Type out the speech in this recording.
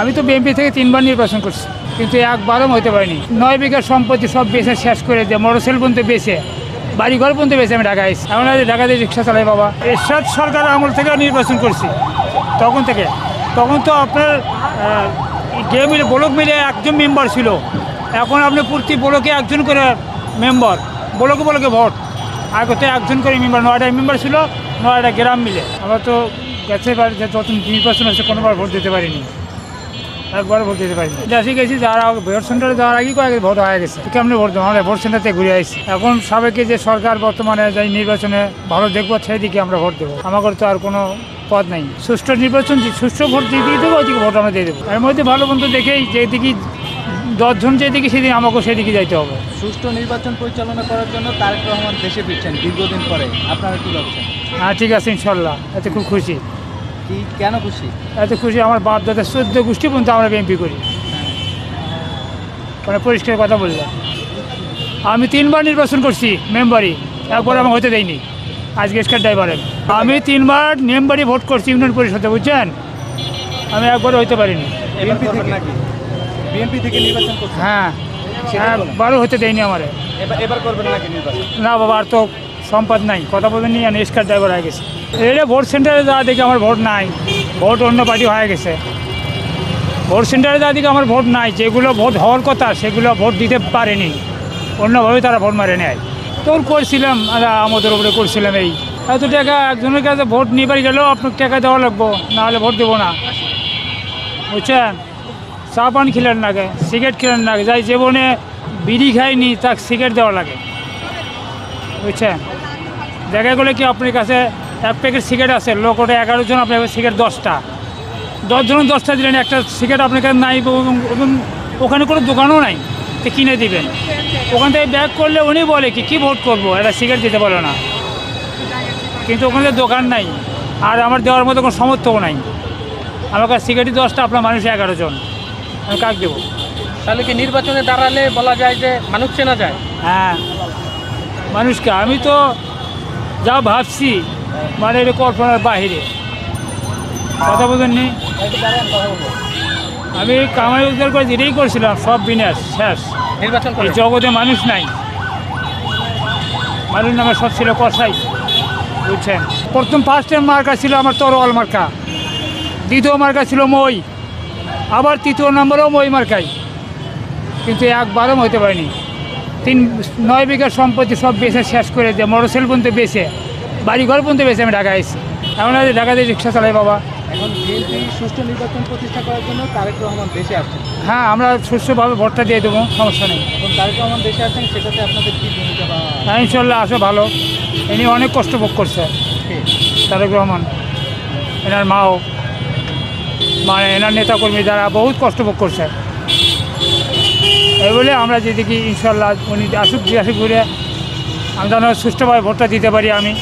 আমি তো বিএনপি থেকে তিনবার নির্বাচন করছি, কিন্তু একবারও হতে পারিনি। নয় বিঘা সম্পত্তি সব বেচে শেষ করে দিয়ে মোটরসাইকেল পর্যন্ত বেচে, বাড়িঘর পর্যন্ত বেচে আমি ঢাকা এসেছি। আছে ঢাকাতে রিক্সা চালাই বাবা। এরশাদ সরকার আমল থেকে নির্বাচন করছি, তখন থেকে। তখন তো আপনার গে মিলে, ব্লক মিলে একজন মেম্বার ছিল। এখন আপনি প্রতি ব্লকে একজন করে মেম্বার, ব্লকে ব্লকে ভোট। আগে তো একজন করে মেম্বার, নয়টা মেম্বার ছিল, নয়টা গ্রাম মিলে। আমরা তো গেছে যত নির্বাচন হচ্ছে কোনোবার ভোট দিতে পারিনি। একবার ভোট দিতে পারিনি। দেশে গেছি যারা ভোট সেন্টারে যাওয়ার আগেই কয়েক ভোট হয়ে গেছে। কেমনি ভোট দেবো? আমরা ভোট সেন্টারতে ঘুরে আসছি এখন সাবেকে যে সরকার বর্তমানে যাই নির্বাচনে ভালো দেখব সেদিকে আমরা ভোট দেবো। আমাদের তো আর কোনো পদ নেই। সুষ্ঠু নির্বাচন সুষ্ঠু ভোট দিয়ে দিয়ে দেবো ওইদিকে ভোট আমরা দিয়ে দেবো। এর মধ্যে ভালো মন্দ দেখেই যেদিকে দশজন যেদিকে সেদিন আমাকেও সেদিকে যাইতে হবে। সুষ্ঠু নির্বাচন পরিচালনা করার জন্য তারেক রহমান দেশে ফিরছেন দীর্ঘদিন পরে। আপনারা কি ভাবছেন? হ্যাঁ ঠিক আছে ইনশাল্লাহ। এতে খুব খুশি। কি কেন খুশি? এত খুশি আমার বাপ দাদা চোদ্দ গোষ্ঠী পর্যন্ত আমরা বিএনপি করি। মানে পরিষ্কার কথা বললাম। আমি তিনবার নির্বাচন করছি মেম্বারি। একবার আমার হতে দেয়নি। আজকে স্কার ড্রাইভারের আমি তিনবার মেম্বারি ভোট করছি ইউনিয়ন পরিষদে বুঝছেন? আমি একবার হইতে পারিনি। বিএনপি থেকে নাকি? বিএনপি থেকে নির্বাচন করছেন? হ্যাঁ। সেটাই বলেন। হতে দেয়নি আমারে। এবার এবার করবেন নাকি নির্বাচন? না বাবা আর তো সম্পদ নাই। কথা বলে নিয়ে আমি স্কার ড্রাইভার হয়ে গেছে। এটা ভোট সেন্টারে যা দেখি আমার ভোট নাই। ভোট অন্য পার্টি হয়ে গেছে। ভোট সেন্টারে যা দেখি আমার ভোট নাই। যেগুলো ভোট হওয়ার কথা, সেগুলো ভোট দিতে পারেনি। অন্যভাবে তারা ভোট মারে নেয়। তোর করছিলাম আমাদের উপরে করছিলাম এই। এত টাকা একজনের কাছে ভোট নিবার গেলেও আপনার টাকা দেওয়া লাগবো, নাহলে ভোট দেবো না। বুঝছেন? চা পান খেলেন লাগে সিগারেট খেলেন লাগে যাই জীবনে বিড়ি খায়নি তাকে সিগারেট দেওয়া লাগে। বুঝছেন? দেখা গেলে কি আপনার কাছে এক প্যাকেট সিগারেট আছে লোক ওটা এগারো জন আপনার সিগারেট দশটা। দশজন দশটা দিলেন একটা সিগারেট আপনার কাছে নাই এবং এবং ওখানে কোনো দোকানও নাই তো কিনে দিবেন। ওখান থেকে ব্যাক করলে উনি বলে কি কী ভোট করব? একটা সিগারেট দিতে বলো না। কিন্তু ওখানে দোকান নাই আর আমার দেওয়ার মতো কোনো সমর্থকও নাই। আমার কাছে সিগারেটই দশটা আপনার মানুষ এগারো জন। আমি কাক দেবো? তাহলে কি নির্বাচনে দাঁড়ালে বলা যায় যে মানুষ চেনা যায়? হ্যাঁ। মানুষকে আমি তো যা ভাবছি মানে এটা কল্পনার বাহিরে কথা বলেননি আমি কামাই উদ্ধার করে যেটাই করছিলাম সব বিনাশ শেষ। নির্বাচন এই জগতে মানুষ নাই। মানুষ নামে সব ছিল কষাই বুঝছেন? প্রথম ফার্স্ট টাইম মার্কা ছিল আমার তরোয়াল মার্কা। দ্বিতীয় মার্কা ছিল মই। আবার তৃতীয় নম্বরেও মই মার্কাই। কিন্তু একবারও হতে পারিনি। তিন নয় বিঘা সম্পত্তি সব বেছে শেষ করে দিয়ে মোটরসাইকেল পর্যন্ত বেচে বাড়িঘর পর্যন্ত বেচে আমি ঢাকা এসেছি এমন আছে ঢাকাতে রিক্সা চালাই বাবা। এখন বিএনপি সুষ্ঠু নির্বাচন প্রতিষ্ঠা করার জন্য তারেক রহমান দেশে আসছেন। হ্যাঁ আমরা সুস্থভাবে ভোটটা দিয়ে দেবো সমস্যা নেই। এখন তারেক রহমান দেশে আসছেন সেটাতে আপনাদের কি ভূমিকা বা হ্যাঁ ইনশাল্লাহ আসো ভালো। ইনি অনেক কষ্ট ভোগ করছে? তারেক রহমান। এনার মাও। মানে এনার নেতাকর্মী যারা বহুত কষ্ট ভোগ করছে। এই বলে আমরা যেদিকে ইনশাল্লাহ উনি আসুক জিজ্ঞাসা ঘুরে আমি যেন সুষ্ঠুভাবে ভোটটা দিতে পারি আমি।